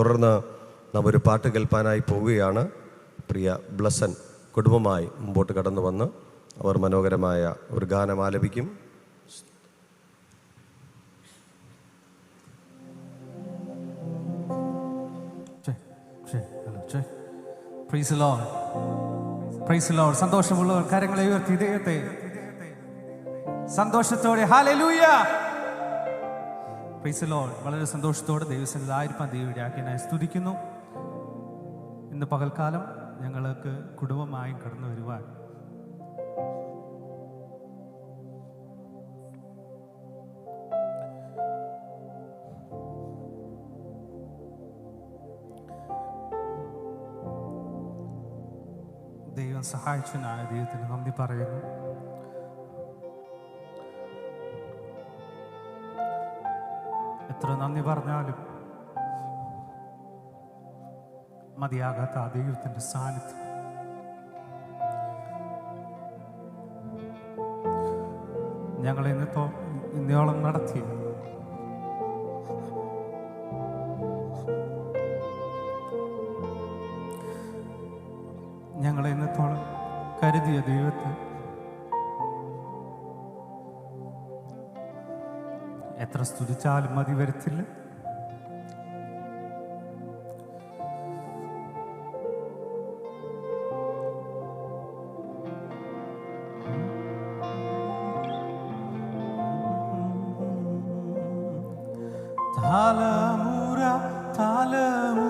തുടർന്ന് നാം ഒരു പാട്ട് കേൾപ്പാനായി പോവുകയാണ്. പ്രിയ ബ്ലസൻ കുടുംബമായി മുമ്പോട്ട് കടന്നു വന്ന് അവർ മനോഹരമായ ഒരു ഗാനം ആലപിക്കും. സന്തോഷമുള്ളവർ കാര്യങ്ങളെ ഉയർത്തി. ദൈവത്തെ. സന്തോഷത്തോടെ. ഹാലലൂയ പ്രൈസ് ലോഡ് വളരെ സന്തോഷത്തോടെ ദൈവസന്നിധി ആയിരിക്കാൻ ദൈവയുടെ ആക്കിയനായി സ്തുതിക്കുന്നു. ഇന്ന് പകൽക്കാലം ഞങ്ങൾക്ക് കുടുംബമായും കടന്നു വരുവാൻ. ദൈവം സഹായിച്ചനായ ദൈവത്തിന് നന്ദി പറയുന്നു. എത്ര നന്ദി പറഞ്ഞാലും മതിയാകാത്ത ആ ദൈവത്തിന്റെ സാന്നിധ്യം. ഞങ്ങൾ ഇന്നത്തോ ഇന്നയോളം നടത്തിയ ഞങ്ങളെ ഇന്നത്തോളം കരുതിയ ദൈവത്തെ എത്ര സ്തുതിച്ചാലും മതി വരത്തില്ല. തലമുറ തലമുറയാ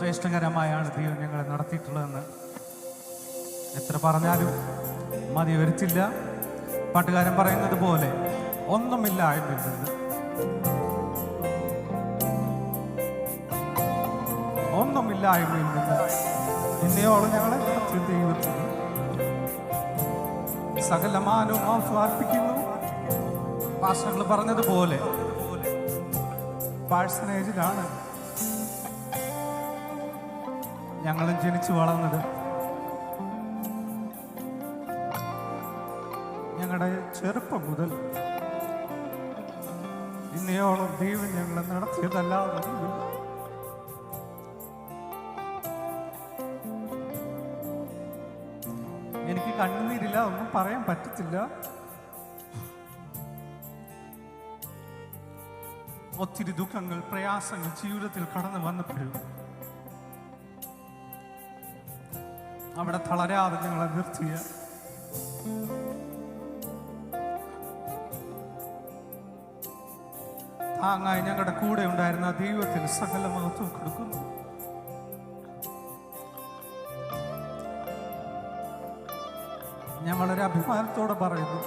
ശ്രേഷ്ഠകരമായാണ് ദൈവം ഞങ്ങളെ നടത്തിയിട്ടുള്ളതെന്ന് എത്ര പറഞ്ഞാലും മതി വരുത്തില്ല. പാട്ടുകാരൻ പറയുന്നത് പോലെ ഒന്നുമില്ല എന്നിൽ ഒന്നുമില്ല നിന്ന്. ഇന്നയോളം ഞങ്ങളെ ദൈവത്തിന് സകലമാനവും ആസ്വാദിപ്പിക്കുന്നു ഭാഷകൾ പറഞ്ഞതുപോലെ പാഴ്സനേജിലാണ് ഞങ്ങളും ജനിച്ചു വളർന്നത്. ഞങ്ങളുടെ ചെറുപ്പം മുതൽ ഇന്നയോളം ദൈവം ഞങ്ങളെ നടത്തിയതല്ലാതെ എനിക്ക് കണ്ണുനീരില്ല ഒന്നും പറയാൻ പറ്റത്തില്ല. ഒത്തിരി ദുഃഖങ്ങൾ പ്രയാസങ്ങൾ ജീവിതത്തിൽ കടന്നു വന്നപ്പോഴും അവിടെ തളരാതെ ഞങ്ങളെ നിർത്തിയ. താങ്ങായി ഞങ്ങളുടെ കൂടെ ഉണ്ടായിരുന്ന ദൈവത്തിന് സകല മഹത്വം കൊടുക്കുന്നു. ഞാൻ വളരെ അഭിമാനത്തോടെ പറയുന്നു.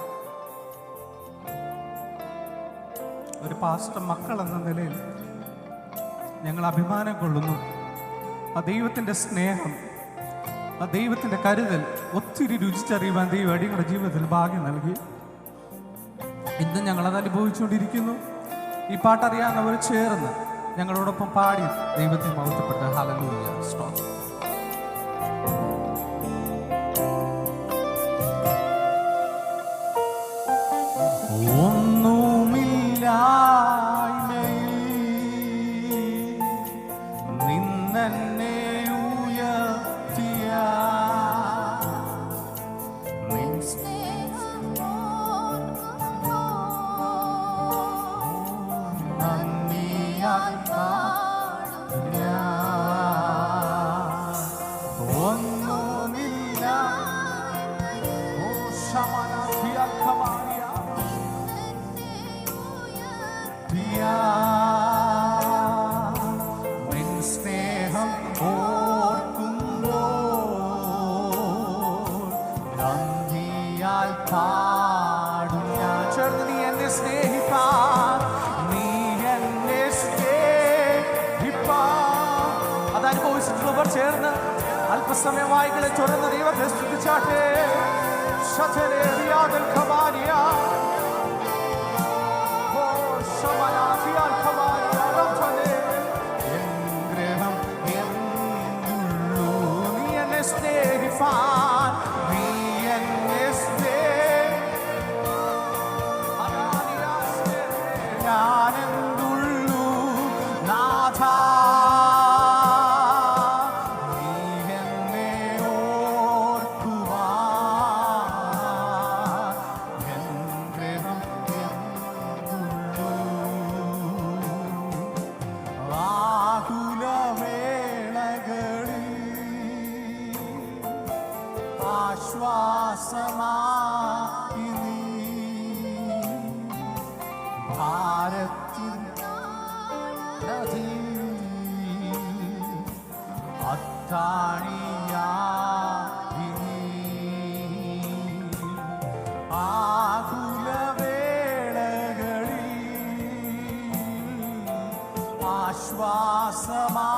ഒരു പാസ്റ്റർ മക്കൾ എന്ന നിലയിൽ ഞങ്ങൾ അഭിമാനം കൊള്ളുന്നു. ആ ദൈവത്തിന്റെ സ്നേഹം ആ ദൈവത്തിന്റെ കരുതൽ ഒത്തിരി രുചിച്ചറിയുവാൻ ദൈവം അടിയുടെ ജീവിതത്തിൽ ഭാഗ്യം നൽകി. ഇന്ന് ഞങ്ങളത് അനുഭവിച്ചുകൊണ്ടിരിക്കുന്നു. ഈ പാട്ടറിയാവുന്നവർ ചേർന്ന് ഞങ്ങളോടൊപ്പം പാടി ദൈവത്തെ മൗത്തപ്പെട്ട ഹലലൂയ സ്തോത്രം समय वाईगले चोरन देव क्रिस्तु के चाटे। सचले रिया दल खबानिया। ओ समाया फियाल खबानिया, रब चले इंद्रहम इंदुलुनी अनेस्ते हिफान Ah! ആശ്വാസമായി ഭാരത്തിൽ അത്താണിയാ ആകുലവേളകളിൽ ആശ്വാസമാ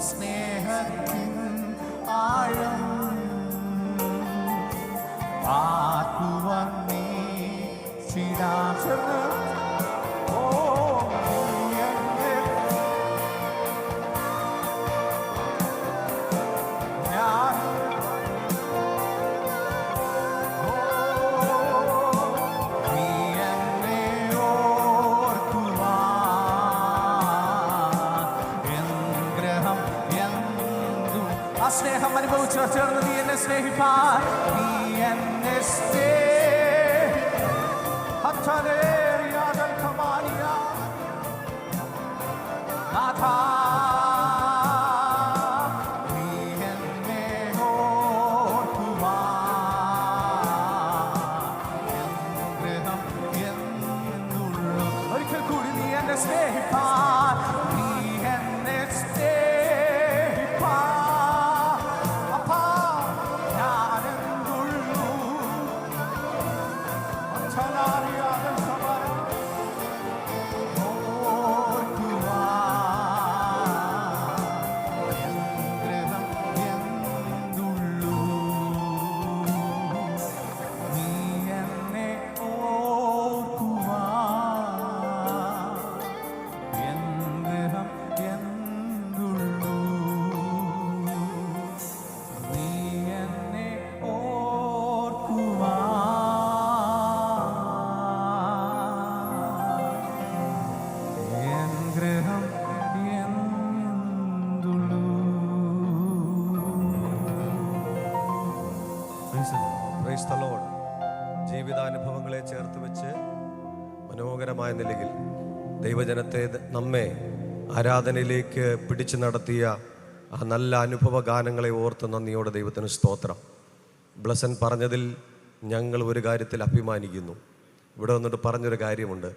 സ്നേഹത്തിൽ 他。Lord. ജീവിതാനുഭവങ്ങളെ ചേർത്ത് വെച്ച് മനോഹരമായ നിലയിൽ ദൈവജനത്തെ നമ്മെ ആരാധനയിലേക്ക് പിടിച്ചു നടത്തിയ ആ നല്ല അനുഭവ ഗാനങ്ങളെ ഓർത്ത് നന്ദിയോടെ ദൈവത്തിന് സ്തോത്രം. ബ്ലസൻ പറഞ്ഞതിൽ ഞങ്ങൾ ഒരു കാര്യത്തിൽ അഭിമാനിക്കുന്നു. ഇവിടെ വന്നിട്ട് പറഞ്ഞൊരു കാര്യമുണ്ട്.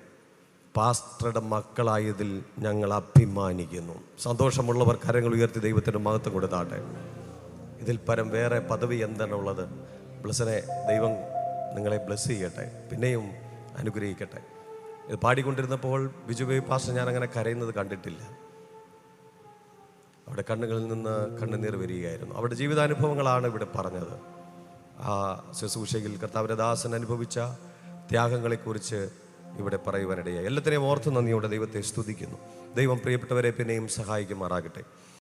പാസ്റ്ററുടെ മക്കളായതിൽ ഞങ്ങൾ അഭിമാനിക്കുന്നു. സന്തോഷമുള്ളവർ കരങ്ങൾ ഉയർത്തി ദൈവത്തിന്റെ മഹത്വം കൊടുത്താട്ടെ. ഇതിൽ പരം വേറെ പദവി എന്താണുള്ളത് ബ്ലസ്സിനെ ദൈവം നിങ്ങളെ ബ്ലസ് ചെയ്യട്ടെ പിന്നെയും അനുഗ്രഹിക്കട്ടെ. ഇത് പാടിക്കൊണ്ടിരുന്നപ്പോൾ ബിജുബൈ പാസ്റ്റർ ഞാൻ അങ്ങനെ കരയുന്നത് കണ്ടിട്ടില്ല. അവിടെ കണ്ണുകളിൽ നിന്ന് കണ്ണുനീർ വരികയായിരുന്നു. അവിടെ ജീവിതാനുഭവങ്ങളാണ് ഇവിടെ പറഞ്ഞത്. ആ ശുശ്രൂഷയിൽ കർത്താവിന്റെ ദാസൻ അനുഭവിച്ച ത്യാഗങ്ങളെക്കുറിച്ച് ഇവിടെ പറയുവാനിടയായി. എല്ലാത്തിനെയും ഓർത്ത് നന്ദിയോടെ ദൈവത്തെ സ്തുതിക്കുന്നു. ദൈവം പ്രിയപ്പെട്ടവരെ പിന്നെയും സഹായിക്കുമാറാകട്ടെ.